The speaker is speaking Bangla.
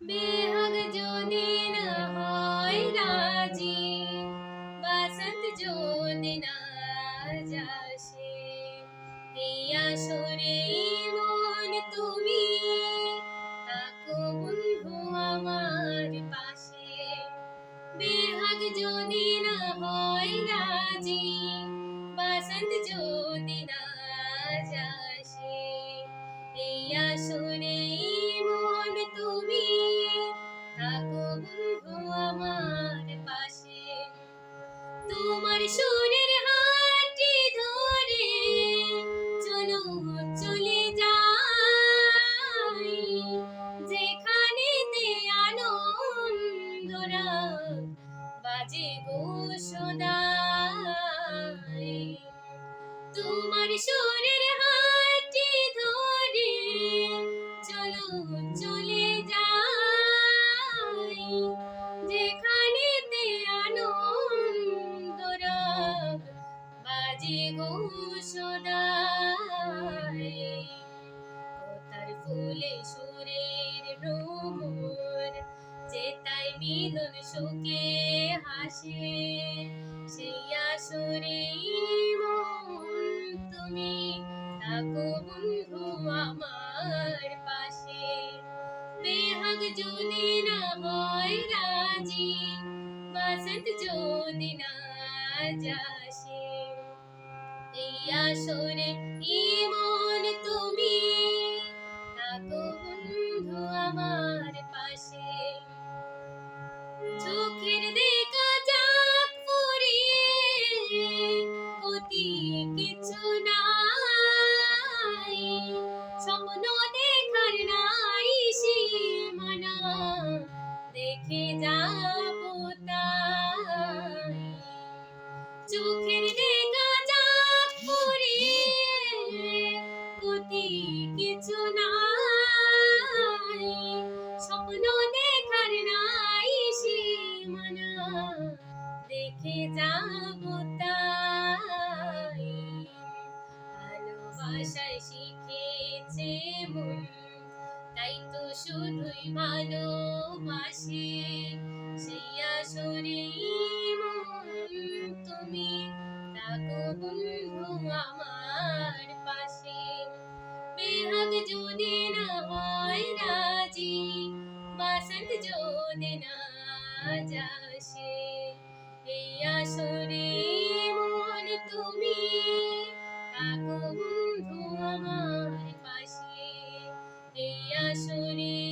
বেহাগ যদি না হয় রাজি বাসন্ত যদি না যাসে এই আসরে মন তুমি থাকো বন্ধু আমার পাশে বেহাগ যদি না হয় রাজি বাসন্ত যদি না তোমার সুরের হাতটি ধরে চলো, চলে যাই। যেখানেতে আনন্দরা বাজে গো সদাই। তোমার ধরে চলো, চলে যে তাই মিলন সুখে হাসে সেই আসরে তুমি থাকো বন্ধু আমার পাশে বেহাগ যদি না হয় রাজি বাসন্ত যদি না যাসে এই আসরে ইমন আসে তাই তো শুধুই ভালোবাসে। সেইয়া আসরে তুমি। থাকো বন্ধু আমার পাশে। বেহাগ যদি না হয় রাজি বাসন্ত যদি না যাসে। এই আসরে মন তুমি। Suri.